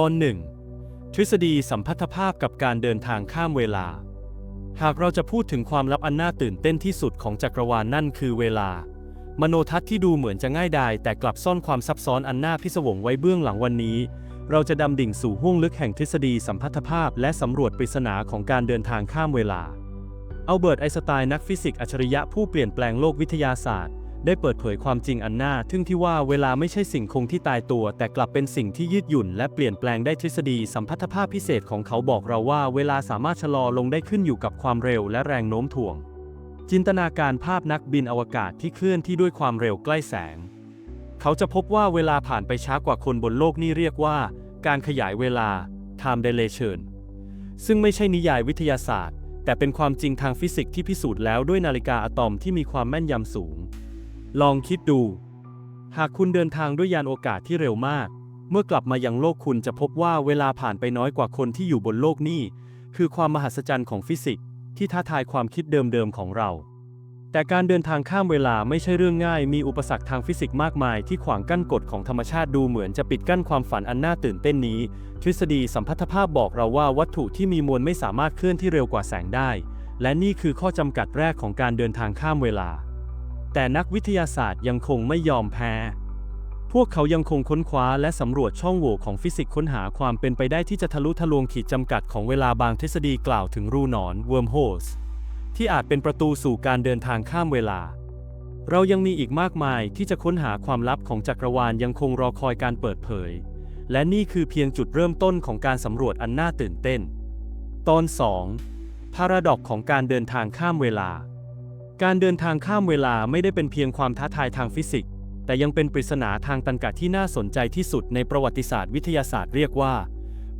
ตอนหนึ่งทฤษฎีสัมพัทธภาพกับการเดินทางข้ามเวลา หากเราจะพูดถึงความลับอันน่าตื่นเต้นที่สุดของจักรวาลนั่นคือเวลา มโนทัศน์ที่ดูเหมือนจะง่ายดายแต่กลับซ่อนความซับซ้อนอันน่าพิศวงไว้เบื้องหลังวันนี้ เราจะดำดิ่งสู่ห้วงลึกแห่งทฤษฎีสัมพัทธภาพ และสำรวจปริศนาของการเดินทางข้ามเวลาอัลเบิร์ตไอน์สไตน์นักฟิสิกส์อัจฉริยะผู้เปลี่ยนแปลงโลกวิทยาศาสตร์ ได้เปิดเผยความจริงอันน่าทึ่งที่ว่าเวลาไม่ใช่สิ่งคงที่ตายตัว แต่กลับเป็นสิ่งที่ยืดหยุ่น และเปลี่ยนแปลงได้ทฤษฎีสัมพัทธภาพพิเศษของเขาบอกเราว่าเวลาสามารถชะลอลงได้ขึ้นอยู่กับความเร็วและแรงโน้มถ่วง จินตนาการภาพนักบินอวกาศที่เคลื่อนที่ด้วยความเร็วใกล้แสง เขาจะพบว่าเวลาผ่านไปช้ากว่าคนบนโลกนี่เรียกว่า การขยายเวลา time dilation ซึ่งไม่ใช่นิยายวิทยาศาสตร์ แต่เป็นความจริงทางฟิสิกส์ที่พิสูจน์แล้วด้วยนาฬิกาอะตอมที่มีความแม่นยำสูง ลองคิดดู หากคุณเดินทางด้วยยานโอกาสที่เร็วมาก เมื่อกลับมายังโลกคุณจะพบว่าเวลาผ่านไปน้อยกว่าคนที่อยู่บนโลกนี่คือความมหัศจรรย์ของฟิสิกส์ที่ท้าทายความคิดเดิมๆของเรา แต่การเดินทางข้ามเวลาไม่ใช่เรื่องง่าย มีอุปสรรคทางฟิสิกส์มากมายที่ขวางกั้นกฎของธรรมชาติดูเหมือนจะปิดกั้นความฝันอันน่าตื่นเต้นนี้ ทฤษฎีสัมพัทธภาพบอกเราว่าวัตถุที่มีมวลไม่สามารถเคลื่อนที่เร็วกว่าแสงได้ และนี่คือข้อจำกัดแรกของการเดินทางข้ามเวลา แต่นักวิทยาศาสตร์ยังคงไม่ยอมแพ้ พวกเขายังคงค้นคว้าและสำรวจช่องโหว่ของฟิสิกส์ค้นหาความเป็นไปได้ที่จะทะลุทะลวงขีดจำกัดของเวลาบางทฤษฎีกล่าวถึงรูหนอน wormholes ที่อาจเป็นประตูสู่การเดินทางข้ามเวลา เรายังมีอีกมากมายที่จะค้นหาความลับของจักรวาลยังคงรอคอยการเปิดเผย และนี่คือเพียงจุดเริ่มต้นของการสำรวจอันน่าตื่นเต้น ตอน 2. พาราดอกของการเดินทางข้ามเวลา การเดินทางข้ามเวลาไม่ได้เป็นเพียงความท้าทายทางฟิสิกส์ แต่ยังเป็นปริศนาทางตรรกะที่น่าสนใจที่สุดในประวัติศาสตร์วิทยาศาสตร์เรียกว่า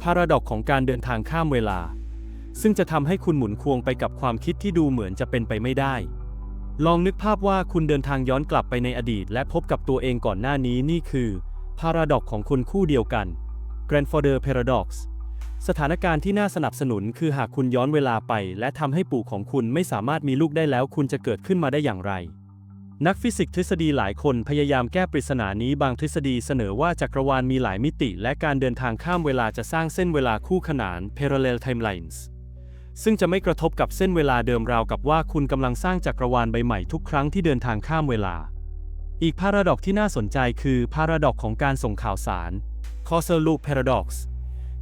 พาราดอกของการเดินทางข้ามเวลา ซึ่งจะทำให้คุณหมุนควงไปกับความคิดที่ดูเหมือนจะเป็นไปไม่ได้ ลองนึกภาพว่าคุณเดินทางย้อนกลับไปในอดีต และพบกับตัวเองก่อนหน้านี้นี่คือพาราดอกของคนคู่เดียวกัน Grandfather Paradox สถานการณ์ที่น่าสนับสนุนคือหากคุณย้อนเวลาไป และทำให้ปู่ของคุณไม่สามารถมีลูกได้แล้วคุณจะเกิดขึ้นมาได้อย่างไร นักฟิสิกส์ทฤษฎีหลายคนพยายามแก้ปริศนานี้บางทฤษฎีเสนอว่าจักรวาลมีหลายมิติ และการเดินทางข้ามเวลาจะสร้างเส้นเวลาคู่ขนาน parallel timelines ซึ่งจะไม่กระทบกับเส้นเวลาเดิมราวกับว่าคุณกำลังสร้างจักรวาลใบใหม่ทุกครั้งที่เดินทางข้ามเวลา อีกพาราดอกที่น่าสนใจคือพาราดอกของการส่งข่าวสาร causal loop paradox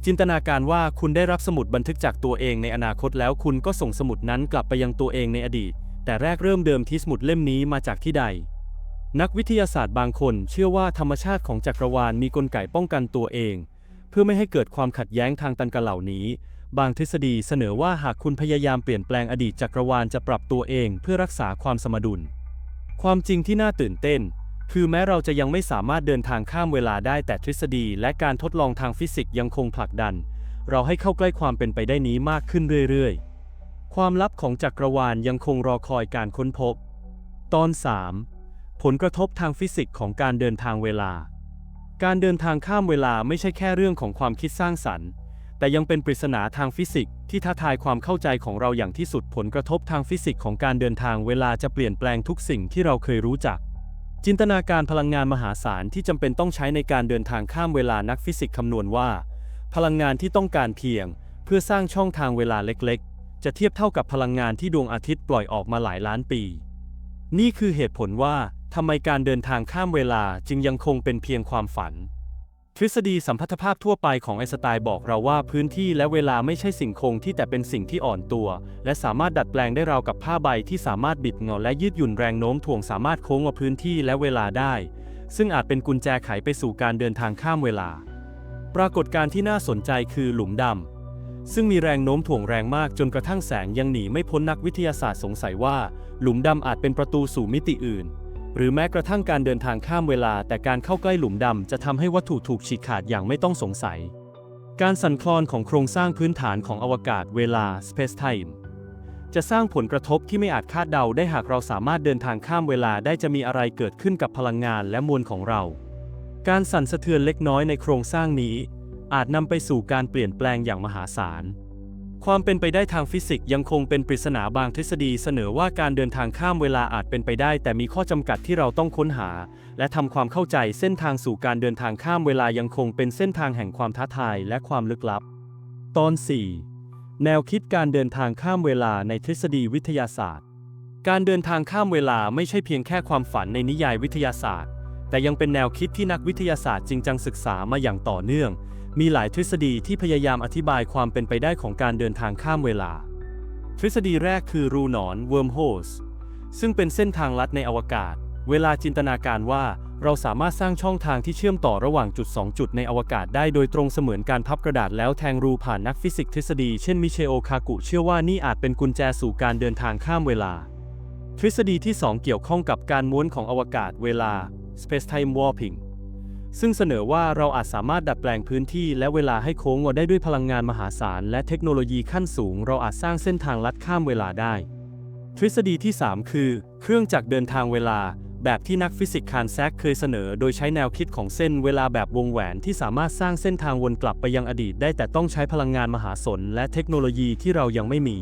จินตนาการว่าคุณได้รับสมุดบันทึกจากตัวเองในอนาคตแล้วคุณก็ส่งสมุดนั้นกลับไปยังตัวเองในอดีต แต่แรกเริ่มเดิมที่สมุดเล่มนี้มาจากที่ใด นักวิทยาศาสตร์บางคนเชื่อว่าธรรมชาติของจักรวาลมีกลไกป้องกันตัวเอง เพื่อไม่ให้เกิดความขัดแย้งทางตรรกะเหล่านี้ บางทฤษฎีเสนอว่าหากคุณพยายามเปลี่ยนแปลงอดีตจักรวาลจะปรับตัวเองเพื่อรักษาความสมดุล ความจริงที่น่าตื่นเต้น คือแม้เราจะยังไม่สามารถเดินทางข้ามเวลาได้แต่ทฤษฎีและการทดลองทางฟิสิกส์ยังคงผลักดัน เราให้เข้าใกล้ความเป็นไปได้นี้มากขึ้นเรื่อยๆ ความลับของจักรวาลยังคงรอคอยการค้นพบ ตอน 3. ผลกระทบทางฟิสิกส์ของการเดินทางเวลา การเดินทางข้ามเวลาไม่ใช่แค่เรื่องของความคิดสร้างสรรค์ แต่ยังเป็นปริศนาทางฟิสิกส์ที่ท้าทายความเข้าใจของเราอย่างที่สุดผลกระทบทางฟิสิกส์ของการเดินทางเวลาจะเปลี่ยนแปลงทุกสิ่งที่เราเคยรู้จัก จินตนาการพลังงานมหาศาลที่จำเป็นต้องใช้ในการเดินทางข้ามเวลานักฟิสิกส์คำนวณว่า พลังงานที่ต้องการเพียง เพื่อสร้างช่องทางเวลาเล็กๆ จะเทียบเท่ากับพลังงานที่ดวงอาทิตย์ปล่อยออกมาหลายล้านปี นี่คือเหตุผลว่าทำไมการเดินทางข้ามเวลาจึงยังคงเป็นเพียงความฝัน ทฤษฎีสัมพัทธภาพทั่วไปของไอน์สไตน์บอกเราว่าพื้นที่และเวลาไม่ใช่สิ่งคงที่แต่เป็นสิ่งที่อ่อนตัว และสามารถดัดแปลงได้ราวกับผ้าใบที่สามารถบิดงอและยืดหยุ่นแรงโน้มถ่วงสามารถโค้งมาพื้นที่และเวลาได้ ซึ่งอาจเป็นกุญแจไขไปสู่การเดินทางข้ามเวลา ปรากฏการณ์ที่น่าสนใจคือหลุมดำซึ่งมีแรงโน้มถ่วงแรงมากจนกระทั่งแสงยังหนีไม่พ้นนักวิทยาศาสตร์สงสัยว่า หลุมดำอาจเป็นประตูสู่มิติอื่น หรือแม้กระทั่งการเดินทางข้ามเวลา แต่การเข้าใกล้หลุมดำจะทำให้วัตถุถูกฉีกขาดอย่างไม่ต้องสงสัย การสั่นคลอนของโครงสร้างพื้นฐานของอวกาศเวลา space-time จะสร้างผลกระทบที่ไม่อาจคาดเดาได้หากเราสามารถเดินทางข้ามเวลาได้จะมีอะไรเกิดขึ้นกับพลังงานและมวลของเรา การสั่นสะเทือนเล็กน้อยในโครงสร้างนี้ อาจนำไปสู่การเปลี่ยนแปลงอย่างมหาศาล ความเป็นไปได้ทางฟิสิกส์ยังคงเป็นปริศนาบางทฤษฎีเสนอว่าการเดินทางข้ามเวลาอาจเป็นไปได้ แต่มีข้อจำกัดที่เราต้องค้นหา และทำความเข้าใจเส้นทางสู่การเดินทางข้ามเวลายังคงเป็นเส้นทางแห่งความท้าทายและความลึกลับ ตอน 4 แนวคิดการเดินทางข้ามเวลาในทฤษฎีวิทยาศาสตร์ การเดินทางข้ามเวลาไม่ใช่เพียงแค่ความฝันในนิยายวิทยาศาสตร์ แต่ยังเป็นแนวคิดที่นักวิทยาศาสตร์จริงจังศึกษามาอย่างต่อเนื่อง มีหลายทฤษฎีที่พยายามอธิบายความเป็นไปได้ของการเดินทางข้ามเวลา ทฤษฎีแรกคือรูหนอน wormholes ซึ่งเป็นเส้นทางลัดในอวกาศ เวลาจินตนาการว่าเราสามารถสร้างช่องทางที่เชื่อมต่อระหว่างจุด 2 จุดในอวกาศได้โดยตรงเสมือนการพับกระดาษแล้วแทงรูผ่านนักฟิสิกส์ทฤษฎีเช่นมิเชโอคากุเชื่อว่านี่อาจเป็นกุญแจสู่การเดินทางข้ามเวลา ทฤษฎีที่ 2 เกี่ยวข้องกับการม้วนของอวกาศเวลา space-time warping ซึ่งเสนอว่าเราอาจสามารถดัดแปลงพื้นที่และเวลาให้โค้งงอได้ด้วยพลังงานมหาศาล และเทคโนโลยีขั้นสูง เราอาจสร้างเส้นทางลัดข้ามเวลาได้ ทฤษฎีที่ 3 คือ เครื่องจักรเดินทางเวลา แบบที่นักฟิสิกส์คาร์แซกเคยเสนอ โดยใช้แนวคิดของเส้นเวลาแบบวงแหวนที่สามารถสร้างเส้นทางวนกลับไปยังอดีตได้แต่ต้องใช้พลังงานมหาศลและเทคโนโลยีที่เรายังไม่มี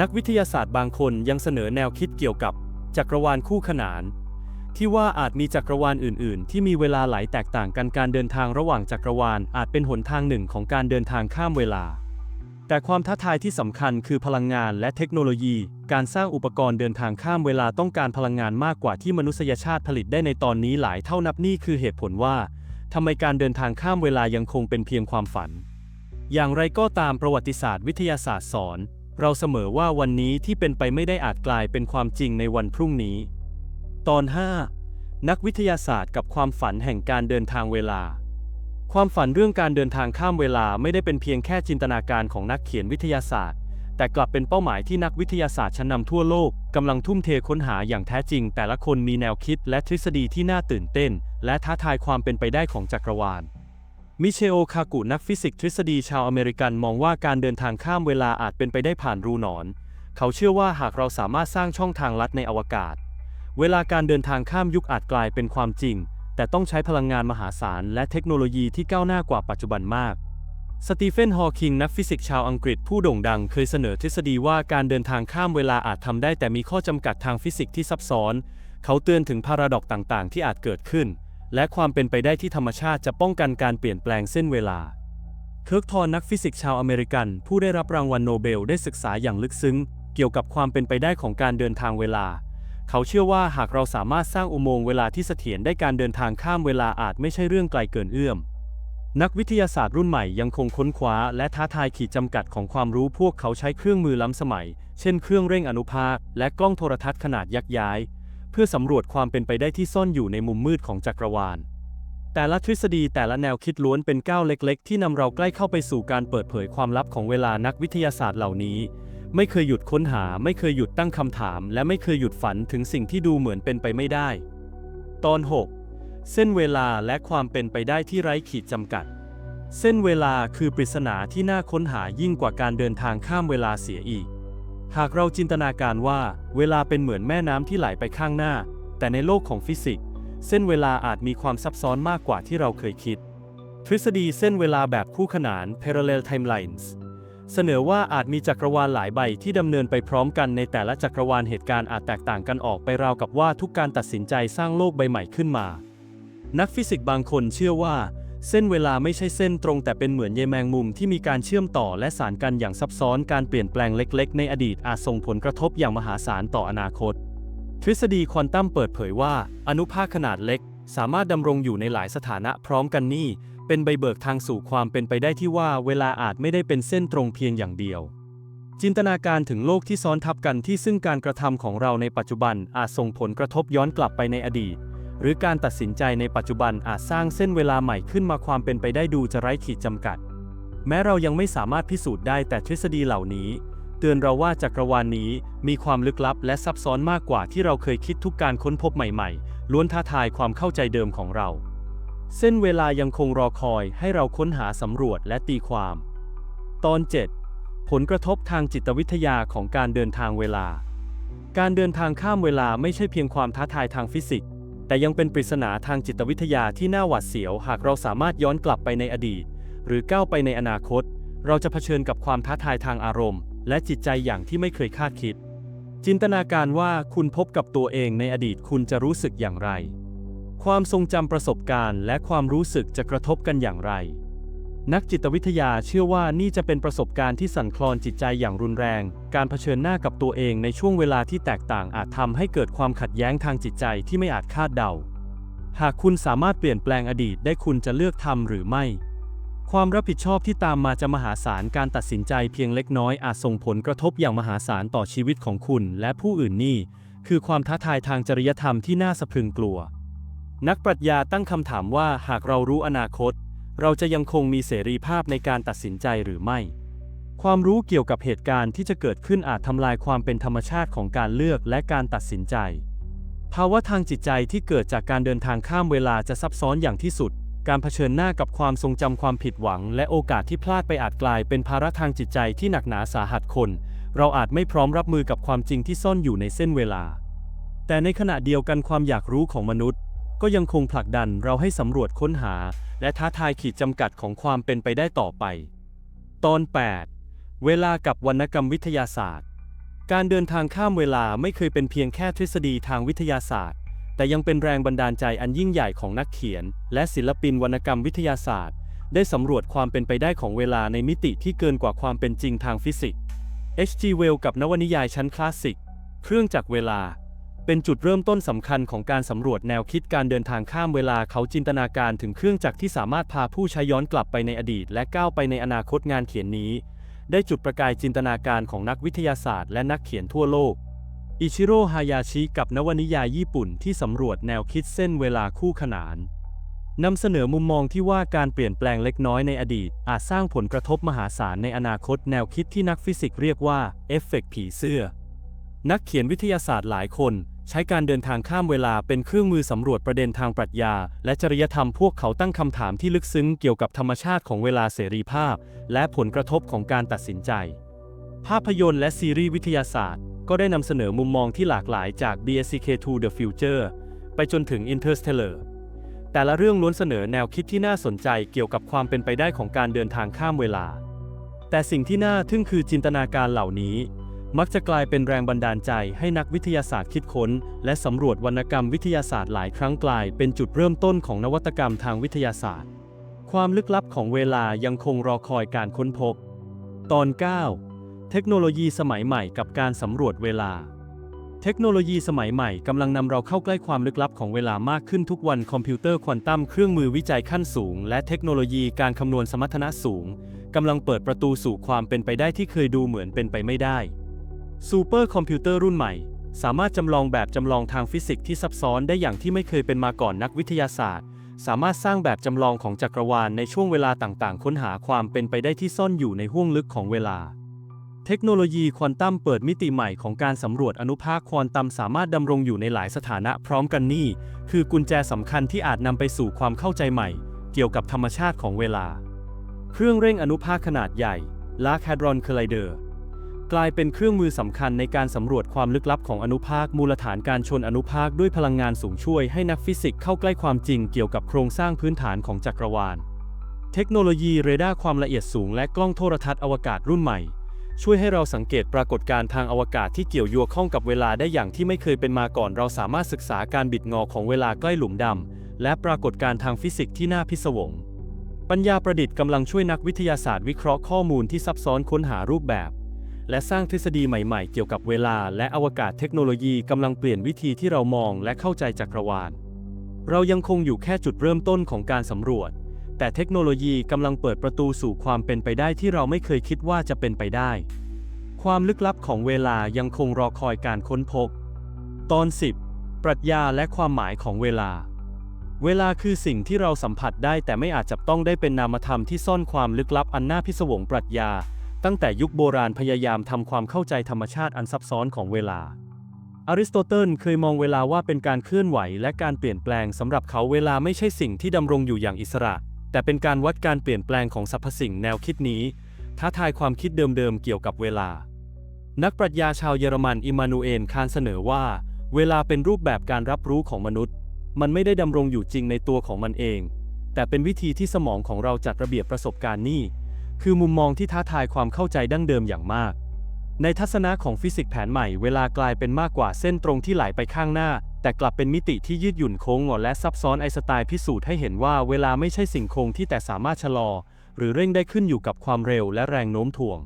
นักวิทยาศาสตร์บางคนยังเสนอแนวคิดเกี่ยวกับจักรวาลคู่ขนาน ที่ว่าอาจมีจักรวาลอื่น ๆ ที่มีเวลาไหลแตกต่างกันการเดินทางระหว่างจักรวาลอาจเป็นหนทางหนึ่งของการเดินทางข้ามเวลา แต่ความท้าทายที่สำคัญคือพลังงานและเทคโนโลยี การสร้างอุปกรณ์เดินทางข้ามเวลาต้องการพลังงานมากกว่าที่มนุษยชาติผลิตได้ในตอนนี้หลายเท่านับนี่คือเหตุผลว่าทำไมการเดินทางข้ามเวลายังคงเป็นเพียงความฝัน อย่างไรก็ตามประวัติศาสตร์วิทยาศาสตร์สอน เราเสมอว่าวันนี้ที่เป็นไปไม่ได้อาจกลายเป็นความจริงในวันพรุ่งนี้ ตอน 5 นักวิทยาศาสตร์กับความฝันแห่งการเดินทางเวลา ความฝันเรื่องการเดินทางข้ามเวลาไม่ได้เป็นเพียงแค่จินตนาการของนักเขียนวิทยาศาสตร์ แต่กลับเป็นเป้าหมายที่นักวิทยาศาสตร์ชั้นนำทั่วโลกกำลังทุ่มเทค้นหาอย่างแท้จริง แต่ละคนมีแนวคิดและทฤษฎีที่น่าตื่นเต้น และท้าทายความเป็นไปได้ของจักรวาล มิเชโอคากุนักฟิสิกส์ทฤษฎีชาวอเมริกันมองว่าการเดินทางข้ามเวลาอาจเป็นไปได้ผ่านรูหนอน เขาเชื่อว่าหากเราสามารถสร้างช่องทางลัดในอวกาศ เวลาการเดินทางข้ามยุคอาจกลายเป็นความจริง แต่ต้องใช้พลังงานมหาศาลและเทคโนโลยีที่ก้าวหน้ากว่าปัจจุบันมากสตีเฟน ฮอว์กิง นักฟิสิกส์ชาวอังกฤษผู้โด่งดังเคยเสนอทฤษฎีว่าการเดินทางข้ามเวลาอาจทำได้แต่มีข้อจำกัดทางฟิสิกส์ที่ซับซ้อน เขาเตือนถึงพาราดอกต่างๆ ที่อาจเกิดขึ้น และความเป็นไปได้ที่ธรรมชาติจะป้องกันการเปลี่ยนแปลงเส้นเวลา เคิร์กทอนนักฟิสิกส์ชาวอเมริกัน ผู้ได้รับรางวัลโนเบลได้ศึกษาอย่างลึกซึ้ง เกี่ยวกับความเป็นไปได้ของการเดินทางเวลา เขาเชื่อว่าหากเราสามารถสร้างอุโมงค์เวลาที่เสถียรได้การเดินทางข้ามเวลาอาจไม่ใช่เรื่องไกลเกินเอื้อม นักวิทยาศาสตร์รุ่นใหม่ยังคงค้นคว้า และท้าทายขีดจำกัดของความรู้พวกเขาใช้เครื่องมือล้ำสมัย เช่นเครื่องเร่งอนุภาค และกล้องโทรทัศน์ขนาดยักษ์ย้าย เพื่อสำรวจความเป็นไปได้ที่ซ่อนอยู่ในมุมมืดของจักรวาลแต่ละทฤษฎีแต่ละแนวคิดล้วนเป็นก้าวเล็ก ๆ ที่นำเราใกล้เข้าไปสู่การเปิดเผยความลับของเวลานักวิทยาศาสตร์เหล่านี้ ไม่เคยหยุดค้นหา ไม่เคยหยุดตั้งคำถาม และไม่เคยหยุดฝันถึงสิ่งที่ดูเหมือนเป็นไปไม่ได้ ตอน 6 เส้นเวลาและความเป็นไปได้ที่ไร้ขีดจำกัด เส้นเวลาคือปริศนาที่น่าค้นหายิ่งกว่าการเดินทางข้ามเวลาเสียอีก หากเราจินตนาการว่าเวลาเป็นเหมือนแม่น้ำที่ไหลไปข้างหน้า แต่ในโลกของฟิสิกส์เส้นเวลาอาจมีความซับซ้อนมากกว่าที่เราเคยคิด ทฤษฎีเส้นเวลาแบบคู่ขนาน parallel timelines เสนอว่าอาจมีจักรวาลหลายใบที่ดำเนินไปพร้อมกันในแต่ละจักรวาลเหตุการณ์อาจแตกต่างกันออกไปราวกับว่าทุกการตัดสินใจสร้างโลกใบใหม่ขึ้นมา นักฟิสิกส์บางคนเชื่อว่า เส้นเวลาไม่ใช่เส้นตรงแต่เป็นเหมือนใยแมงมุมที่มีการเชื่อมต่อและสานกันอย่างซับซ้อนการเปลี่ยนแปลงเล็กๆ ในอดีตอาจส่งผลกระทบอย่างมหาศาลต่ออนาคต ทฤษฎีควอนตัมเปิดเผยว่า อนุภาคขนาดเล็ก สามารถดำรงอยู่ในหลายสถานะพร้อมกันนี่ เป็นใบเบิกทางสู่ความเป็นไปได้ที่ว่าเวลาอาจไม่ได้เป็นเส้นตรงเพียงอย่างเดียว จินตนาการถึงโลกที่ซ้อนทับกันที่ซึ่งการกระทำของเราในปัจจุบันอาจส่งผลกระทบย้อนกลับไปในอดีต หรือการตัดสินใจในปัจจุบันอาจสร้างเส้นเวลาใหม่ขึ้นมาความเป็นไปได้ดูจะไร้ขีดจำกัด แม้เรายังไม่สามารถพิสูจน์ได้แต่ทฤษฎีเหล่านี้ เตือนเราว่าจักรวาลนี้มีความลึกลับและซับซ้อนมากกว่าที่เราเคยคิดทุกการค้นพบใหม่ๆล้วนท้าทายความเข้าใจเดิมของเรา เส้นเวลายังคงรอคอยให้เราค้นหาสำรวจและตีความ ตอน 7 ผลกระทบทางจิตวิทยาของการเดินทางเวลา การเดินทางข้ามเวลาไม่ใช่เพียงความท้าทายทางฟิสิกส์ แต่ยังเป็นปริศนาทางจิตวิทยาที่น่าหวาดเสียว หากเราสามารถย้อนกลับไปในอดีต หรือก้าวไปในอนาคต เราจะเผชิญกับความท้าทายทางอารมณ์ และจิตใจอย่างที่ไม่เคยคาดคิด จินตนาการว่าคุณพบกับตัวเองในอดีตคุณจะรู้สึกอย่างไร ความทรงจำประสบการณ์ และความรู้สึกจะกระทบกันอย่างไร นักจิตวิทยาเชื่อว่านี่จะเป็นประสบการณ์ที่สั่นคลอนจิตใจอย่างรุนแรง การเผชิญหน้ากับตัวเองในช่วงเวลาที่แตกต่างอาจทำให้เกิดความขัดแย้งทางจิตใจที่ไม่อาจคาดเดา หากคุณสามารถเปลี่ยนแปลงอดีตได้คุณจะเลือกทำหรือไม่ ความรับผิดชอบที่ตามมาจะมหาศาลการตัดสินใจเพียงเล็กน้อยอาจส่งผลกระทบอย่างมหาศาลต่อชีวิตของคุณและผู้อื่นนี่ คือความท้าทายทางจริยธรรมที่น่าสะพรึงกลัว นักปรัชญาตั้งคำถามว่าหากเรารู้อนาคต เราจะยังคงมีเสรีภาพในการตัดสินใจหรือไม่ ความรู้เกี่ยวกับเหตุการณ์ที่จะเกิดขึ้นอาจทำลายความเป็นธรรมชาติของการเลือกและการตัดสินใจ ภาวะทางจิตใจที่เกิดจากการเดินทางข้ามเวลาจะซับซ้อนอย่างที่สุด การเผชิญหน้ากับความทรงจำความผิดหวัง และโอกาสที่พลาดไปอาจกลายเป็นภาระทางจิตใจที่หนักหนาสาหัสคน เราอาจไม่พร้อมรับมือกับความจริงที่ซ่อนอยู่ในเส้นเวลา แต่ในขณะเดียวกันความอยากรู้ของมนุษย์ ก็ยังคงผลักดันเราให้สำรวจค้นหา และท้าทายขีดจำกัดของความเป็นไปได้ต่อไป ตอน 8 เวลากับวรรณกรรมวิทยาศาสตร์ การเดินทางข้ามเวลาไม่เคยเป็นเพียงแค่ทฤษฎีทางวิทยาศาสตร์ แต่ยังเป็นแรงบันดาลใจอันยิ่งใหญ่ของนักเขียน และศิลปินวรรณกรรมวิทยาศาสตร์ ได้สำรวจความเป็นไปได้ของเวลาในมิติที่เกินกว่าความเป็นจริงทางฟิสิกส์ H.G. Wells กับนวนิยายชั้นคลาสสิก เครื่องจักรเวลา เป็นจุดเริ่มต้นสำคัญของการสำรวจแนวคิดการเดินทางข้ามเวลาเขาจินตนาการถึงเครื่องจักรที่สามารถพาผู้ใช้ย้อนกลับไปในอดีต และก้าวไปในอนาคตงานเขียนนี้ ได้จุดประกายจินตนาการของนักวิทยาศาสตร์และนักเขียนทั่วโลก อิชิโร่ฮายาชิกับนวนิยายญี่ปุ่นที่สำรวจแนวคิดเส้นเวลาคู่ขนานนำเสนอมุมมองที่ว่าการเปลี่ยนแปลงเล็กน้อยในอดีต อาจสร้างผลกระทบมหาศาลในอนาคตแนวคิดที่นักฟิสิกส์เรียกว่าเอฟเฟกต์ผีเสื้อ นักเขียนวิทยาศาสตร์หลายคน ใช้การเดินทางข้ามเวลาเป็นเครื่องมือสำรวจประเด็นทางปรัชญา และจริยธรรมพวกเขาตั้งคำถามที่ลึกซึ้งเกี่ยวกับธรรมชาติของเวลาเสรีภาพ และผลกระทบของการตัดสินใจ ภาพยนตร์และซีรีส์วิทยาศาสตร์ ก็ได้นำเสนอมุมมองที่หลากหลายจาก BSK to the Future ไปจนถึง Interstellar แต่ละเรื่องล้วนเสนอแนวคิดที่น่าสนใจเกี่ยวกับความเป็นไปได้ของการเดินทางข้ามเวลา แต่สิ่งที่น่าทึ่งคือจินตนาการเหล่านี้ มักจะกลายเป็นแรงบันดาลใจให้นักวิทยาศาสตร์คิดค้น และสำรวจวรรณกรรมวิทยาศาสตร์หลายครั้งกลายเป็นจุดเริ่มต้นของนวัตกรรมทางวิทยาศาสตร์ ความลึกลับของเวลายังคงรอคอยการค้นพบ ตอน 9 เทคโนโลยีสมัยใหม่กับการสำรวจเวลา เทคโนโลยีสมัยใหม่กำลังนำเราเข้าใกล้ความลึกลับของเวลามากขึ้นทุกวันคอมพิวเตอร์ควอนตัมเครื่องมือวิจัยขั้นสูง และเทคโนโลยีการคำนวณสมรรถนะสูงกำลังเปิดประตูสู่ความเป็นไปได้ที่เคยดูเหมือนเป็นไปไม่ได้ ซูเปอร์คอมพิวเตอร์รุ่นใหม่ สามารถจำลองแบบจำลองทางฟิสิกส์ที่ซับซ้อนได้อย่างที่ไม่เคยเป็นมาก่อนนักวิทยาศาสตร์ สามารถสร้างแบบจำลองของจักรวาลในช่วงเวลาต่างๆ ค้นหาความเป็นไปได้ที่ซ่อนอยู่ในห้วงลึกของเวลา เทคโนโลยีควอนตัมเปิดมิติใหม่ของการสำรวจอนุภาคควอนตัมสามารถดำรงอยู่ในหลายสถานะพร้อมกันนี่ คือกุญแจสำคัญที่อาจนำไปสู่ความเข้าใจใหม่ เกี่ยวกับธรรมชาติของเวลา เครื่องเร่งอนุภาคขนาดใหญ่ Large Hadron Collider กลายเป็นเครื่องมือสำคัญในการสำรวจความลึกลับของอนุภาคมูลฐานการชนอนุภาคด้วยพลังงานสูงช่วยให้นักฟิสิกส์เข้าใกล้ความจริงเกี่ยวกับโครงสร้างพื้นฐานของจักรวาล เทคโนโลยีเรดาร์ความละเอียดสูงและกล้องโทรทัศน์อวกาศรุ่นใหม่ ช่วยให้เราสังเกตปรากฏการณ์ทางอวกาศที่เกี่ยวโยงข้องกับเวลาได้อย่างที่ไม่เคยเป็นมาก่อน เราสามารถศึกษาการบิดงอของเวลาใกล้หลุมดำและปรากฏการณ์ทางฟิสิกส์ที่น่าพิศวง ปัญญาประดิษฐ์กำลังช่วยนักวิทยาศาสตร์วิเคราะห์ข้อมูลที่ซับซ้อนค้นหารูปแบบ และสร้างทฤษฎีใหม่ๆ เกี่ยวกับเวลาและอวกาศเทคโนโลยีกำลังเปลี่ยนวิธีที่เรามองและเข้าใจจักรวาล เรายังคงอยู่แค่จุดเริ่มต้นของการสำรวจ แต่เทคโนโลยีกำลังเปิดประตูสู่ความเป็นไปได้ที่เราไม่เคยคิดว่าจะเป็นไปได้ ความลึกลับของเวลายังคงรอคอยการค้นพบ ตอน 10 ปรัชญาและความหมายของเวลา เวลาคือสิ่งที่เราสัมผัสได้แต่ไม่อาจจับต้องได้เป็นนามธรรมที่ซ่อนความลึกลับอันน่าพิศวงปรัชญา ตั้งแต่ยุคโบราณพยายามทำความเข้าใจธรรมชาติอันซับซ้อนของเวลา อริสโตเติลเคยมองเวลาว่าเป็นการเคลื่อนไหวและการเปลี่ยนแปลงสำหรับเขาเวลาไม่ใช่สิ่งที่ดำรงอยู่อย่างอิสระ แต่เป็นการวัดการเปลี่ยนแปลงของสรรพสิ่งแนวคิดนี้ ท้าทายความคิดเดิมๆเกี่ยวกับเวลา นักปรัชญาชาวเยอรมันอิมานูเอลคานเสนอว่า เวลาเป็นรูปแบบการรับรู้ของมนุษย์ มันไม่ได้ดำรงอยู่จริงในตัวของมันเอง แต่เป็นวิธีที่สมองของเราจัดระเบียบประสบการณ์นี่ คือมุมมองที่ท้าทายความเข้าใจดั้งเดิมอย่างมาก ในทัศนะของฟิสิกส์แผนใหม่เวลากลายเป็นมากกว่าเส้นตรงที่ไหลไปข้างหน้า แต่กลับเป็นมิติที่ยืดหยุ่นโค้งงอและซับซ้อนไอสไตน์พิสูจน์ให้เห็นว่าเวลาไม่ใช่สิ่งคงที่แต่สามารถชะลอ หรือเร่งได้ขึ้นอยู่กับความเร็วและแรงโน้มถ่วง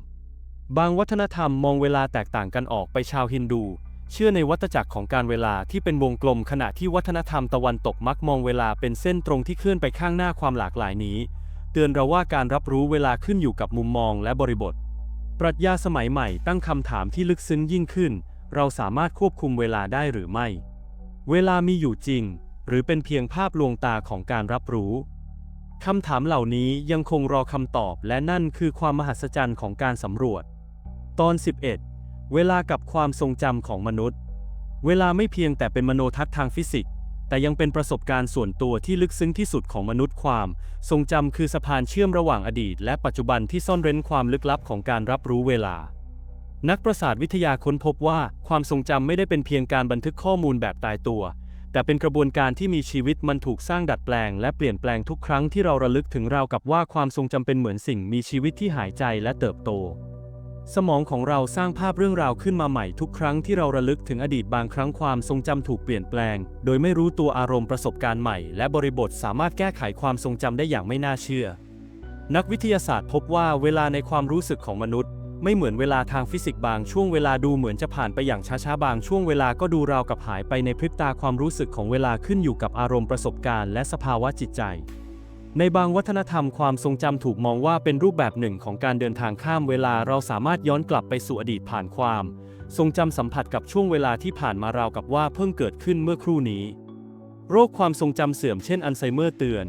บางวัฒนธรรมมองเวลาแตกต่างกันออกไปชาวฮินดู เชื่อในวัฏจักรของการเวลาที่เป็นวงกลมขณะที่วัฒนธรรมตะวันตกมักมองเวลาเป็นเส้นตรงที่เคลื่อนไปข้างหน้าความหลากหลายนี้ เตือนเราว่าการรับรู้เวลาขึ้นอยู่กับมุมมองและบริบท ปรัชญาสมัยใหม่ตั้งคำถามที่ลึกซึ้งยิ่งขึ้น เราสามารถควบคุมเวลาได้หรือไม่ เวลามีอยู่จริง หรือเป็นเพียงภาพลวงตาของการรับรู้คำถามเหล่านี้ยังคงรอคำตอบและนั่นคือความมหัศจรรย์ของการสำรวจ ตอน 11 เวลากับความทรงจำของมนุษย์ เวลาไม่เพียงแต่เป็นมโนทัศน์ทางฟิสิกส์ แต่ยังเป็นประสบการณ์ส่วนตัวที่ลึกซึ้งที่สุดของมนุษย์ความ ทรงจำคือสะพานเชื่อมระหว่างอดีต และปัจจุบันที่ซ่อนเร้นความลึกลับของการรับรู้เวลา นักประสาทวิทยาค้นพบว่าความทรงจำไม่ได้เป็นเพียงการบันทึกข้อมูลแบบตายตัว แต่เป็นกระบวนการที่มีชีวิตมันถูกสร้างดัดแปลง และเปลี่ยนแปลงทุกครั้งที่เราระลึกถึงราวกับว่าความทรงจำเป็นเหมือนสิ่งมีชีวิตที่หายใจและเติบโต สมองของเราสร้างภาพเรื่องราวขึ้นมาใหม่ทุกครั้งที่เราระลึกถึงอดีตบางครั้งความทรงจำถูกเปลี่ยนแปลง โดยไม่รู้ตัวอารมณ์ประสบการณ์ใหม่ และบริบทสามารถแก้ไขความทรงจำได้อย่างไม่น่าเชื่อ นักวิทยาศาสตร์พบว่าเวลาในความรู้สึกของมนุษย์ ไม่เหมือนเวลาทางฟิสิกส์บางช่วงเวลาดูเหมือนจะผ่านไปอย่างช้าๆบางช่วงเวลาก็ดูราวกับหายไปในพริบตาความรู้สึกของเวลาขึ้นอยู่กับอารมณ์ประสบการณ์และสภาวะจิตใจ ในบางวัฒนธรรมความทรงจำถูกมองว่าเป็นรูปแบบหนึ่งของการเดินทางข้ามเวลาเราสามารถย้อนกลับไปสู่อดีตผ่านความ ทรงจำสัมผัสกับช่วงเวลาที่ผ่านมาราวกับว่าเพิ่งเกิดขึ้นเมื่อครู่นี้ โรคความทรงจำเสื่อมเช่นอัลไซเมอร์เตือน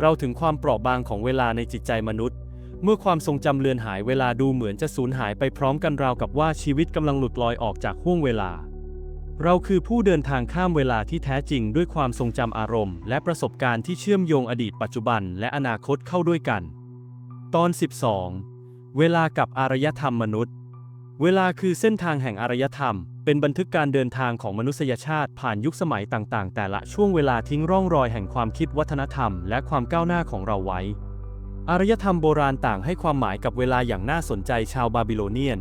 เราถึงความเปราะบางของเวลาในจิตใจมนุษย์ เมื่อความทรงจำเลือนหายเวลาดูเหมือนจะสูญหายไปพร้อมกันราวกับว่าชีวิตกำลังหลุดลอยออกจากห่วงเวลา เราคือผู้เดินทางข้ามเวลาที่แท้จริงด้วยความทรงจำอารมณ์ และประสบการณ์ที่เชื่อมโยงอดีตปัจจุบันและอนาคตเข้าด้วยกัน ตอน 12 เวลากับอารยธรรมมนุษย์ เวลาคือเส้นทางแห่งอารยธรรม เป็นบันทึกการเดินทางของมนุษยชาติผ่านยุคสมัยต่างๆ แต่ละช่วงเวลาทิ้งร่องรอยแห่งความคิดวัฒนธรรม และความก้าวหน้าของเราไว้ อารยธรรมโบราณต่างให้ความหมายกับเวลาอย่างน่าสนใจชาวบาบิโลเนียน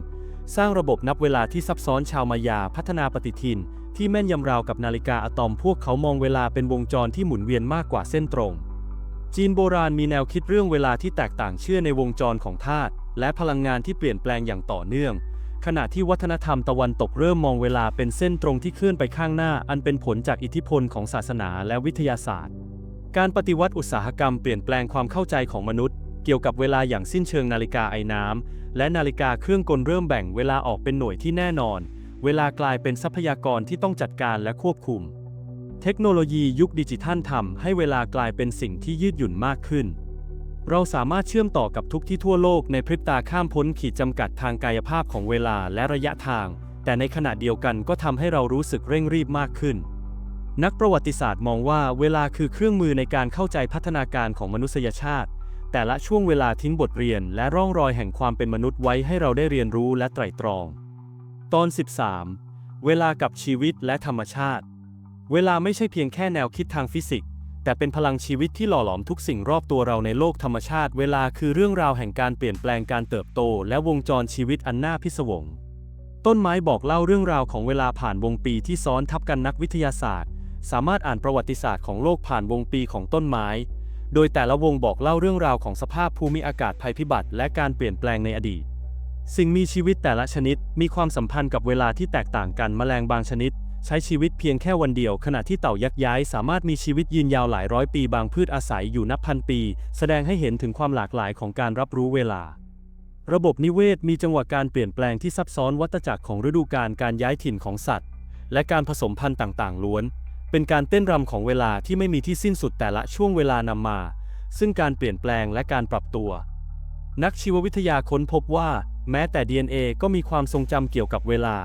สร้างระบบนับเวลาที่ซับซ้อนชาวมายาพัฒนาปฏิทิน ที่แม่นยำราวกับนาฬิกาอะตอมพวกเขามองเวลาเป็นวงจรที่หมุนเวียนมากกว่าเส้นตรง จีนโบราณมีแนวคิดเรื่องเวลาที่แตกต่างเชื่อในวงจรของธาตุและพลังงานที่เปลี่ยนแปลงอย่างต่อเนื่อง ขณะที่วัฒนธรรมตะวันตกเริ่มมองเวลาเป็นเส้นตรงที่เคลื่อนไปข้างหน้า อันเป็นผลจากอิทธิพลของศาสนาและวิทยาศาสตร์ การปฏิวัติอุตสาหกรรมเปลี่ยนแปลงความเข้าใจของมนุษย์ เกี่ยวกับเวลาอย่างสิ้นเชิงนาฬิกาไอ้น้ำ และนาฬิกาเครื่องกลเริ่มแบ่งเวลาออกเป็นหน่วยที่แน่นอน เวลากลายเป็นทรัพยากรที่ต้องจัดการและควบคุม เทคโนโลยียุคดิจิทัลทำให้เวลากลายเป็นสิ่งที่ยืดหยุ่นมากขึ้น เราสามารถเชื่อมต่อกับทุกที่ทั่วโลกในพริบตาข้ามพ้นขีดจำกัดทางกายภาพของเวลาและระยะทาง แต่ในขณะเดียวกันก็ทำให้เรารู้สึกเร่งรีบมากขึ้นนักประวัติศาสตร์มองว่าเวลาคือเครื่องมือในการเข้าใจพัฒนาการของมนุษยชาติ แต่ละช่วงเวลาทิ้งบทเรียนและร่องรอยแห่งความเป็นมนุษย์ไว้ให้เราได้เรียนรู้และไตร่ตรอง ตอน 13 เวลากับชีวิตและธรรมชาติ เวลาไม่ใช่เพียงแค่แนวคิดทางฟิสิกส์แต่เป็นพลังชีวิตที่หล่อหลอมทุกสิ่งรอบตัวเราในโลกธรรมชาติ เวลาคือเรื่องราวแห่งการเปลี่ยนแปลงการเติบโต และวงจรชีวิตอันน่าพิศวง ต้นไม้บอกเล่าเรื่องราวของเวลาผ่านวงปีที่ซ้อนทับกันนักวิทยาศาสตร์ สามารถอ่านประวัติศาสตร์ของโลกผ่านวงปีของต้นไม้ โดยแต่ละวงบอกเล่าเรื่องราวของสภาพภูมิอากาศภัยพิบัติ และการเปลี่ยนแปลงในอดีต สิ่งมีชีวิตแต่ละชนิดมีความสัมพันธ์กับเวลาที่แตกต่างกันแมลงบางชนิด ใช้ชีวิตเพียงแค่วันเดียว ขณะที่เต่ายักษ์ย้าย สามารถมีชีวิตยืนยาวหลายร้อยปีบางพืชอาศัยอยู่นับพันปี แสดงให้เห็นถึงความหลากหลายของการรับรู้เวลา ระบบนิเวศมีจังหวะการเปลี่ยนแปลงที่ซับซ้อนวัฏจักรของฤดูกาลการย้ายถิ่นของสัตว์ และการผสมพันธุ์ต่างๆ ล้วน เป็นการเต้นรำของเวลาที่ไม่มีที่สิ้นสุดแต่ละช่วงเวลานำมา ซึ่งการเปลี่ยนแปลงและการปรับตัว นักชีววิทยาค้นพบว่า แม้แต่ DNA ก็มีความทรงจำเกี่ยวกับเวลา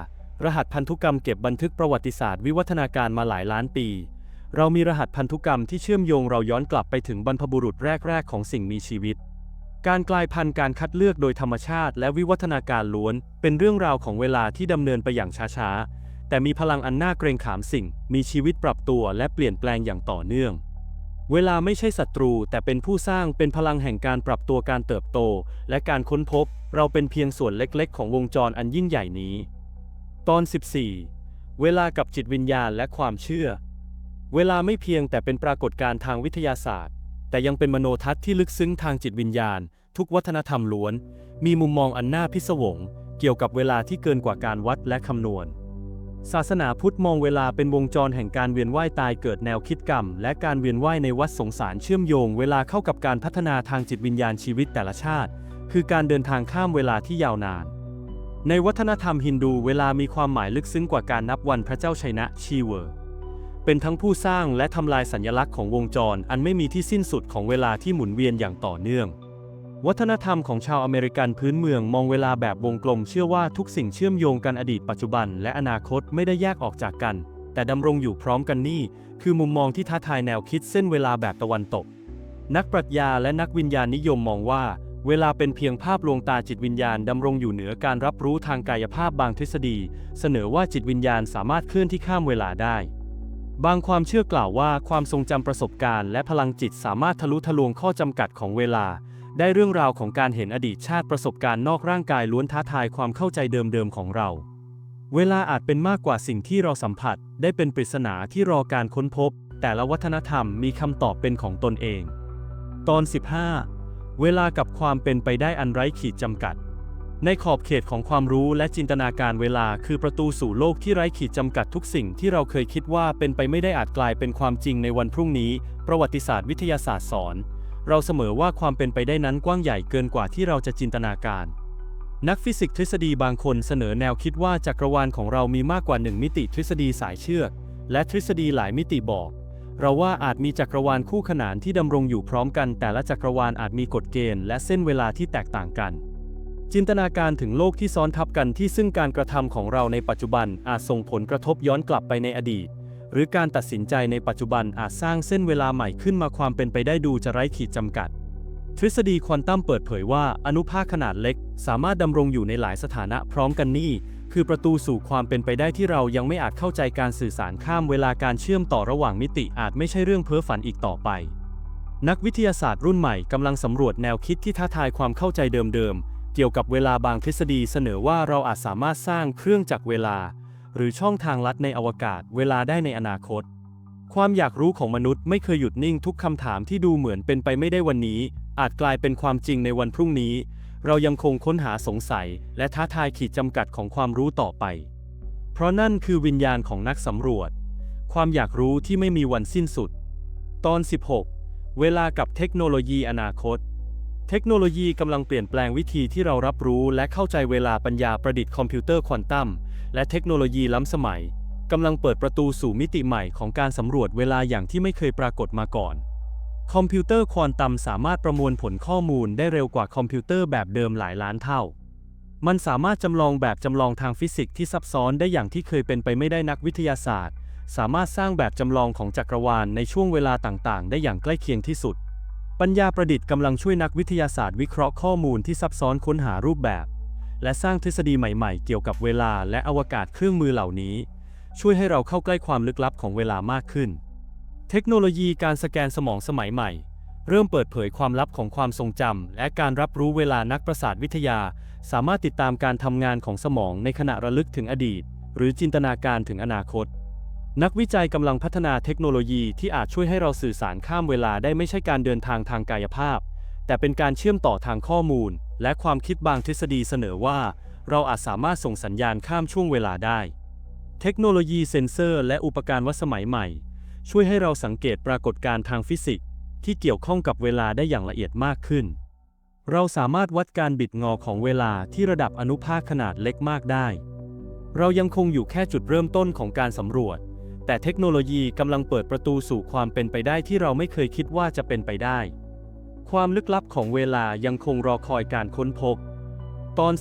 รหัสพันธุกรรมเก็บบันทึกประวัติศาสตร์วิวัฒนาการมาหลายล้านปี เรามีรหัสพันธุกรรมที่เชื่อมโยงเราย้อนกลับไปถึงบรรพบุรุษแรก ๆ ของสิ่งมีชีวิต การกลายพันธุ์การคัดเลือกโดยธรรมชาติ และวิวัฒนาการล้วน เป็นเรื่องราวของเวลาที่ดำเนินไปอย่างช้าๆ แต่มีพลังอันน่าเกรงขามสิ่ง มีชีวิตปรับตัวและเปลี่ยนแปลงอย่างต่อเนื่อง เวลาไม่ใช่ศัตรู แต่เป็นผู้สร้างเป็นพลังแห่งการปรับตัวการเติบโต และการค้นพบ เราเป็นเพียงส่วนเล็กๆ ของวงจรอันยิ่งใหญ่นี้ ตอน 14 เวลากับจิตวิญญาณและความเชื่อ เวลาไม่เพียงแต่เป็นปรากฏการณ์ทางวิทยาศาสตร์ แต่ยังเป็นมโนทัศน์ที่ลึกซึ้งทางจิตวิญญาณ ทุกวัฒนธรรมล้วน มีมุมมองอันน่าพิศวงเกี่ยวกับเวลาที่เกินกว่าการวัดและคำนวณ ศาสนาพุทธมองเวลาเป็นวงจรแห่งการเวียนว่ายตายเกิดแนวคิดกรรม และการเวียนว่ายในวัฏสงสารเชื่อมโยงเวลาเข้ากับการพัฒนาทางจิตวิญญาณชีวิตแต่ละชาติ คือการเดินทางข้ามเวลาที่ยาวนาน ในวัฒนธรรมฮินดูเวลามีความหมายลึกซึ้งกว่าการนับวันพระเจ้าชัยนะชีเวอร์เป็นทั้งผู้สร้างและทำลายสัญลักษณ์ของวงจรอันไม่มีที่สิ้นสุดของเวลาที่หมุนเวียนอย่างต่อเนื่อง วัฒนธรรมของชาวอเมริกันพื้นเมืองมองเวลาแบบวงกลมเชื่อว่าทุกสิ่งเชื่อมโยงกันอดีตปัจจุบันและอนาคตไม่ได้แยกออกจากกัน แต่ดำรงอยู่พร้อมกันนี่ คือมุมมองที่ท้าทายแนวคิดเส้นเวลาแบบตะวันตก นักปรัชญาและนักวิญญาณนิยมมองว่า เวลาเป็นเพียงภาพลวงตาจิตวิญญาณดำรงอยู่เหนือการรับรู้ทางกายภาพบางทฤษฎี เสนอว่าจิตวิญญาณสามารถเคลื่อนที่ข้ามเวลาได้บางความเชื่อกล่าวว่าความทรงจำประสบการณ์และพลังจิตสามารถทะลุทะลวงข้อจำกัดของเวลา ได้เรื่องราวของการเห็นอดีตชาติประสบการณ์นอกร่างกายล้วนท้าทายความเข้าใจเดิมๆของเรา เวลาอาจเป็นมากกว่าสิ่งที่เราสัมผัส ได้เป็นปริศนาที่รอการค้นพบ แต่ละวัฒนธรรมมีคำตอบเป็นของตนเอง ตอน 15 เวลากับความเป็นไปได้อันไร้ขีดจำกัด ในขอบเขตของความรู้และจินตนาการเวลาคือประตูสู่โลกที่ไร้ขีดจำกัดทุกสิ่งที่เราเคยคิดว่าเป็นไปไม่ได้อาจกลายเป็นความจริงในวันพรุ่งนี้ ประวัติศาสตร์วิทยาศาสตร์สอน เราเสมอว่าความเป็นไปได้นั้นกว้างใหญ่เกินกว่าที่เราจะจินตนาการ นักฟิสิกส์ทฤษฎีบางคนเสนอแนวคิดว่าจักรวาลของเรามีมากกว่าหนึ่งมิติทฤษฎีสายเชือก และทฤษฎีหลายมิติบอก เราว่าอาจมีจักรวาลคู่ขนานที่ดำรงอยู่พร้อมกัน แต่ละจักรวาลอาจมีกฎเกณฑ์และเส้นเวลาที่แตกต่างกัน จินตนาการถึงโลกที่ซ้อนทับกันที่ซึ่งการกระทำของเราในปัจจุบันอาจส่งผลกระทบย้อนกลับไปในอดีต หรือการตัดสินใจในปัจจุบันอาจสร้างเส้นเวลาใหม่ขึ้นมาความเป็นไปได้ดูจะไร้ขีดจำกัด ทฤษฎีควอนตัมเปิดเผยว่าอนุภาคขนาดเล็ก สามารถดำรงอยู่ในหลายสถานะพร้อมกันนี่ คือประตูสู่ความเป็นไปได้ที่เรายังไม่อาจเข้าใจการสื่อสารข้ามเวลาการเชื่อมต่อระหว่างมิติอาจไม่ใช่เรื่องเพ้อฝันอีกต่อไป นักวิทยาศาสตร์รุ่นใหม่กำลังสำรวจแนวคิดที่ท้าทายความเข้าใจเดิมๆเกี่ยวกับเวลาบางทฤษฎีเสนอว่าเราอาจสามารถสร้างเครื่องจักรเวลา หรือช่องทางลัดในอวกาศเวลาได้ในอนาคต ความอยากรู้ของมนุษย์ไม่เคยหยุดนิ่งทุกคำถามที่ดูเหมือนเป็นไปไม่ได้วันนี้ อาจกลายเป็นความจริงในวันพรุ่งนี้ เรายังคงค้นหาสงสัย และท้าทายขีดจำกัดของความรู้ต่อไป เพราะนั่นคือวิญญาณของนักสำรวจ ความอยากรู้ที่ไม่มีวันสิ้นสุด ตอน 16 เวลากับเทคโนโลยีอนาคตเทคโนโลยีกำลังเปลี่ยนแปลงวิธีที่เรารับรู้และเข้าใจเวลาปัญญาประดิษฐ์คอมพิวเตอร์ควอนตัม และเทคโนโลยีล้ำสมัยกำลังเปิดประตูสู่มิติใหม่ของการสำรวจเวลาอย่างที่ไม่เคยปรากฏมาก่อน คอมพิวเตอร์ควอนตัมสามารถประมวลผลข้อมูลได้เร็วกว่าคอมพิวเตอร์แบบเดิมหลายล้านเท่า มันสามารถจำลองแบบจำลองทางฟิสิกส์ที่ซับซ้อนได้อย่างที่เคยเป็นไปไม่ได้นักวิทยาศาสตร์ สามารถสร้างแบบจำลองของจักรวาลในช่วงเวลาต่างๆ ได้อย่างใกล้เคียงที่สุด ปัญญาประดิษฐ์กำลังช่วยนักวิทยาศาสตร์วิเคราะห์ข้อมูลที่ซับซ้อนค้นหารูปแบบ และสร้างทฤษฎีใหม่ๆ เกี่ยวกับเวลาและอวกาศเครื่องมือเหล่านี้ ช่วยให้เราเข้าใกล้ความลึกลับของเวลามากขึ้น เทคโนโลยีการสแกนสมองสมัยใหม่ เริ่มเปิดเผยความลับของความทรงจำและการรับรู้เวลานักประสาทวิทยา สามารถติดตามการทำงานของสมองในขณะระลึกถึงอดีต หรือจินตนาการถึงอนาคต นักวิจัยกำลังพัฒนาเทคโนโลยีที่อาจช่วยให้เราสื่อสารข้ามเวลาได้ไม่ใช่การเดินทางทางกายภาพ แต่เป็นการเชื่อมต่อทางข้อมูล และความคิดบางทฤษฎีเสนอว่า เราอาจสามารถส่งสัญญาณข้ามช่วงเวลาได้ เทคโนโลยีเซ็นเซอร์ และอุปกรณ์วัดสมัยใหม่ ช่วยให้เราสังเกตปรากฏการณ์ทางฟิสิกส์ที่เกี่ยวข้องกับเวลาได้อย่างละเอียดมากขึ้น เราสามารถวัดการบิดงอของเวลาที่ระดับอนุภาคขนาดเล็กมากได้ เรายังคงอยู่แค่จุดเริ่มต้นของการสำรวจ แต่เทคโนโลยีกำลังเปิดประตูสู่ความเป็นไปได้ที่เราไม่เคยคิดว่าจะเป็นไปได้ ความลึกลับของเวลายังคงรอคอยการค้นพบ ตอน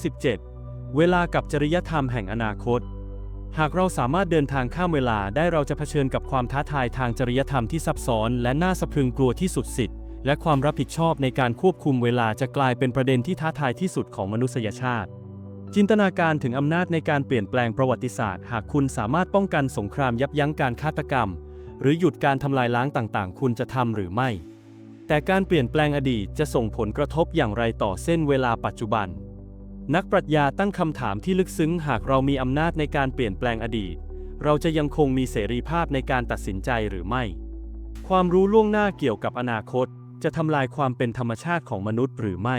17 เวลากับจริยธรรมแห่งอนาคต หากเราสามารถเดินทางข้ามเวลาได้เราจะเผชิญกับความท้าทายทางจริยธรรมที่ซับซ้อน และน่าสะพรึงกลัวที่สุดสิทธิ์และความรับผิดชอบในการควบคุมเวลาจะกลายเป็นประเด็นที่ท้าทายที่สุดของมนุษยชาติ จินตนาการถึงอำนาจในการเปลี่ยนแปลงประวัติศาสตร์ หากคุณสามารถป้องกันสงครามยับยั้งการฆาตกรรม หรือหยุดการทำลายล้างต่างๆ คุณจะทำหรือไม่ แต่การเปลี่ยนแปลงอดีตจะส่งผลกระทบอย่างไรต่อเส้นเวลาปัจจุบัน นักปรัชญาตั้งคำถามที่ลึกซึ้งหากเรามีอำนาจในการเปลี่ยนแปลงอดีต เราจะยังคงมีเสรีภาพในการตัดสินใจหรือไม่ ความรู้ล่วงหน้าเกี่ยวกับอนาคต จะทำลายความเป็นธรรมชาติของมนุษย์หรือไม่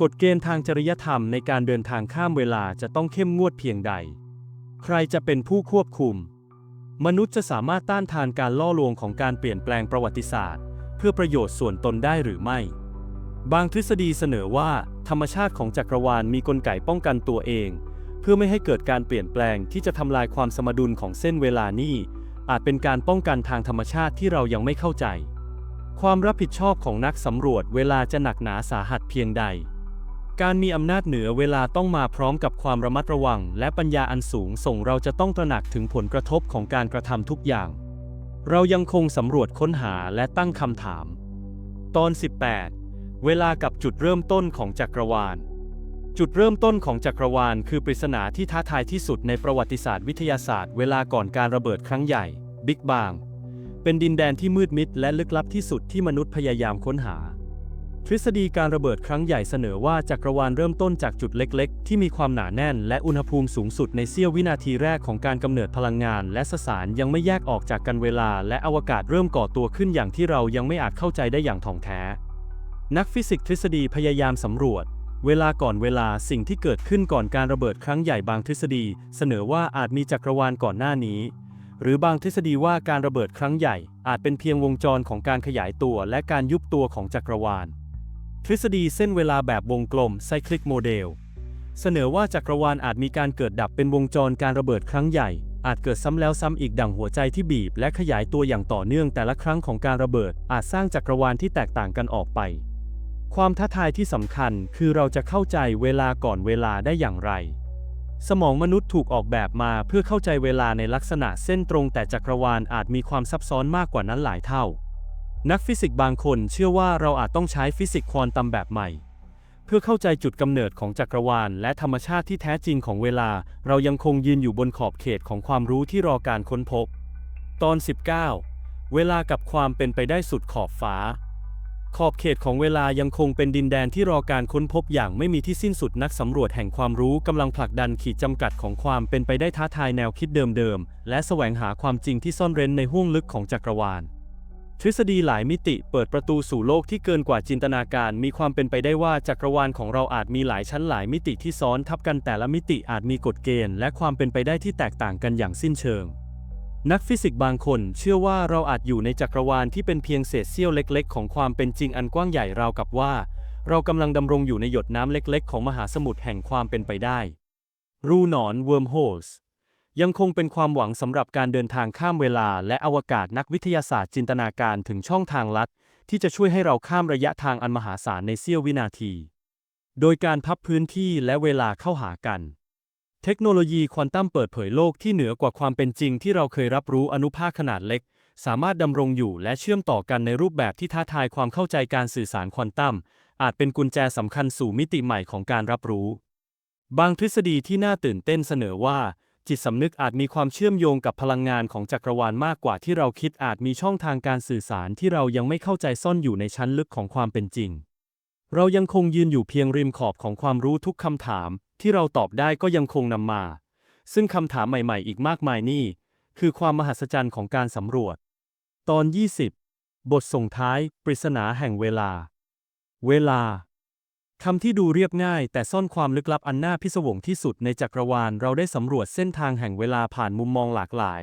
กฎเกณฑ์ทางจริยธรรมในการเดินทางข้ามเวลาจะต้องเข้มงวดเพียงใด ใครจะเป็นผู้ควบคุม มนุษย์จะสามารถต้านทานการล่อลวงของการเปลี่ยนแปลงประวัติศาสตร์ พื่อประโยชน์ส่วนตนได้หรือไม่ บางทฤษฎีเสนอว่า ธรรมชาติของจักรวาลมีกลไกป้องกันตัวเอง เพื่อไม่ให้เกิดการเปลี่ยนแปลงที่จะทำลายความสมดุลของเส้นเวลานี่อาจเป็นการป้องกันทางธรรมชาติที่เรายังไม่เข้าใจ ความรับผิดชอบของนักสำรวจเวลาจะหนักหนาสาหัสเพียงใด การมีอำนาจเหนือเวลาต้องมาพร้อมกับความระมัดระวัง และปัญญาอันสูงส่งเราจะต้องตระหนักถึงผลกระทบของการกระทำทุกอย่าง เรายังคงสำรวจค้นหาและตั้งคำถาม ตอน 18 เวลากับจุดเริ่มต้นของจักรวาล จุดเริ่มต้นของจักรวาลคือปริศนาที่ท้าทายที่สุดในประวัติศาสตร์วิทยาศาสตร์ เวลาก่อนการระเบิดครั้งใหญ่บิ๊กบางเป็นดินแดนที่มืดมิดและลึกลับที่สุดที่มนุษย์พยายามค้นหา ทฤษฎีการระเบิดครั้งใหญ่เสนอว่าจักรวาลเริ่มต้นจากจุดเล็กๆ ที่มีความหนาแน่นและอุณหภูมิสูงสุดในเสี้ยววินาทีแรกของการกำเนิดพลังงาน และสสารยังไม่แยกออกจากกันเวลา และอวกาศเริ่มก่อตัวขึ้นอย่างที่เรายังไม่อาจเข้าใจได้อย่างถ่องแท้ นักฟิสิกส์ทฤษฎีพยายามสำรวจ เวลาก่อนเวลาสิ่งที่เกิดขึ้นก่อนการระเบิดครั้งใหญ่บางทฤษฎี เสนอว่าอาจมีจักรวาลก่อนหน้านี้ หรือบางทฤษฎีว่าการระเบิดครั้งใหญ่ อาจเป็นเพียงวงจรของการขยายตัว และการยุบตัวของจักรวาล ทฤษฎีเส้นเวลาแบบวงกลมไซคลิกโมเดล เสนอว่าจักรวาลอาจมีการเกิดดับเป็นวงจรการระเบิดครั้งใหญ่ อาจเกิดซ้ำแล้วซ้ำอีกดั่งหัวใจที่บีบ และขยายตัวอย่างต่อเนื่องแต่ละครั้งของการระเบิด อาจสร้างจักรวาลที่แตกต่างกันออกไป ความท้าทายที่สำคัญคือเราจะเข้าใจเวลาก่อนเวลาได้อย่างไร สมองมนุษย์ถูกออกแบบมาเพื่อเข้าใจเวลาในลักษณะเส้นตรง แต่จักรวาลอาจมีความซับซ้อนมากกว่านั้นหลายเท่า นักฟิสิกส์บางคนเชื่อว่าเราอาจต้องใช้ฟิสิกส์ควอนตัมแบบใหม่ เพื่อเข้าใจจุดกำเนิดของจักรวาล และธรรมชาติที่แท้จริงของเวลา เรายังคงยืนอยู่บนขอบเขตของความรู้ที่รอการค้นพบ ตอน 19 เวลากับความเป็นไปได้สุดขอบฟ้า ขอบเขตของเวลายังคงเป็นดินแดนที่รอการค้นพบอย่างไม่มีที่สิ้นสุดนักสำรวจแห่งความรู้กำลังผลักดันขีดจำกัดของความเป็นไปได้ท้าทายแนวคิดเดิมๆและแสวงหาความจริงที่ซ่อนเร้นในห้วงลึกของจักรวาล ทฤษฎีหลายมิติเปิดประตูสู่โลกที่เกินกว่าจินตนาการ มีความเป็นไปได้ว่าจักรวาลของเราอาจมีหลายชั้นหลายมิติที่ซ้อนทับกันแต่ละมิติอาจมีกฎเกณฑ์ และความเป็นไปได้ที่แตกต่างกันอย่างสิ้นเชิง นักฟิสิกส์บางคนเชื่อว่าเราอาจอยู่ในจักรวาลที่เป็นเพียงเศษเสี้ยวเล็ก ๆ ของความเป็นจริงอันกว้างใหญ่ราวกับว่า เรากำลังดำรงอยู่ในหยดน้ำเล็ก ๆ ของมหาสมุทรแห่งความเป็นไปได้ รูหนอน wormholes ยังคงเป็นความหวังสำหรับการเดินทางข้ามเวลา และอวกาศนักวิทยาศาสตร์จินตนาการถึงช่องทางลัด ที่จะช่วยให้เราข้ามระยะทางอันมหาศาลในเสี้ยววินาที โดยการพับพื้นที่และเวลาเข้าหากัน เทคโนโลยีควอนตัมเปิดเผยโลกที่เหนือกว่าความเป็นจริงที่เราเคยรับรู้อนุภาคขนาดเล็ก สามารถดำรงอยู่และเชื่อมต่อกันในรูปแบบที่ท้าทายความเข้าใจการสื่อสารควอนตัมอาจเป็นกุญแจสำคัญสู่มิติใหม่ของการรับรู้ บางทฤษฎีที่น่าตื่นเต้นเสนอว่า จิตสำนึกอาจมีความเชื่อมโยงกับพลังงานของจักรวาลมากกว่าที่เราคิดอาจมีช่องทางการสื่อสารที่เรายังไม่เข้าใจซ่อนอยู่ในชั้นลึกของความเป็นจริง เรายังคงยืนอยู่เพียงริมขอบของความรู้ทุกคำถาม ที่เราตอบได้ก็ยังคงนำมา ซึ่งคำถามใหม่ ๆ อีกมากมายนี่ คือความมหัศจรรย์ของการสำรวจ ตอน 20 บทส่งท้าย ปริศนาแห่งเวลา เวลา คำที่ดูเรียบง่าย แต่ซ่อนความลึกลับอันน่าพิศวงที่สุดในจักรวาลเราได้สำรวจเส้นทางแห่งเวลาผ่านมุมมองหลากหลาย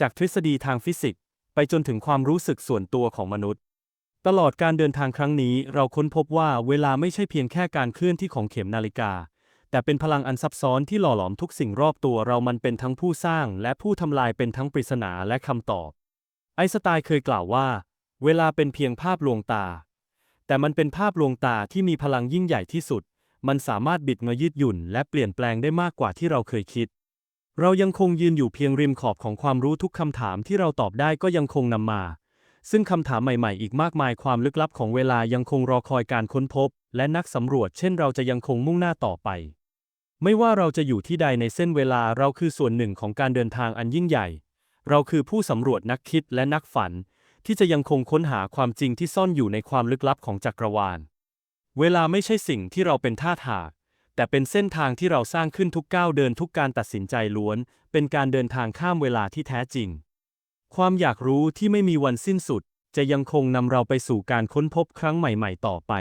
จากทฤษฎีทางฟิสิกส์ไปจนถึงความรู้สึกส่วนตัวของมนุษย์ ตลอดการเดินทางครั้งนี้เราค้นพบว่าเวลาไม่ใช่เพียงแค่การเคลื่อนที่ของเข็มนาฬิกา แต่เป็นพลังอันซับซ้อนที่หล่อหลอมทุกสิ่งรอบตัวเรามันเป็นทั้งผู้สร้างและผู้ทำลายเป็นทั้งปริศนาและคำตอบ ไอสไตน์เคยกล่าวว่า เวลาเป็นเพียงภาพลวงตา แต่มันเป็นภาพลวงตาที่มีพลังยิ่งใหญ่ที่สุด มันสามารถบิดเงยยืดหยุ่น และเปลี่ยนแปลงได้มากกว่าที่เราเคยคิด เรายังคงยืนอยู่เพียงริมขอบของความรู้ทุกคำถามที่เราตอบได้ก็ยังคงนำมา ซึ่งคำถามใหม่ ๆ อีกมากมายความลึกลับของเวลายังคงรอคอยการค้นพบ และนักสำรวจเช่นเราจะยังคงมุ่งหน้าต่อไป ไม่ว่าเราจะอยู่ที่ใดในเส้นเวลาเราคือส่วนหนึ่งของการเดินทางอันยิ่งใหญ่ เราคือผู้สำรวจนักคิดและนักฝัน ที่จะยังคงค้นหาความจริงที่ซ่อนอยู่ในความลึกลับของจักรวาล เวลาไม่ใช่สิ่งที่เราเป็นท่าทากแต่เป็นเส้นทางที่เราสร้างขึ้นทุกก้าวเดินทุกการตัดสินใจล้วน เป็นการเดินทางข้ามเวลาที่แท้จริง ความอยากรู้ที่ไม่มีวันสิ้นสุด จะยังคงนำเราไปสู่การค้นพบครั้งใหม่ ๆ ต่อไป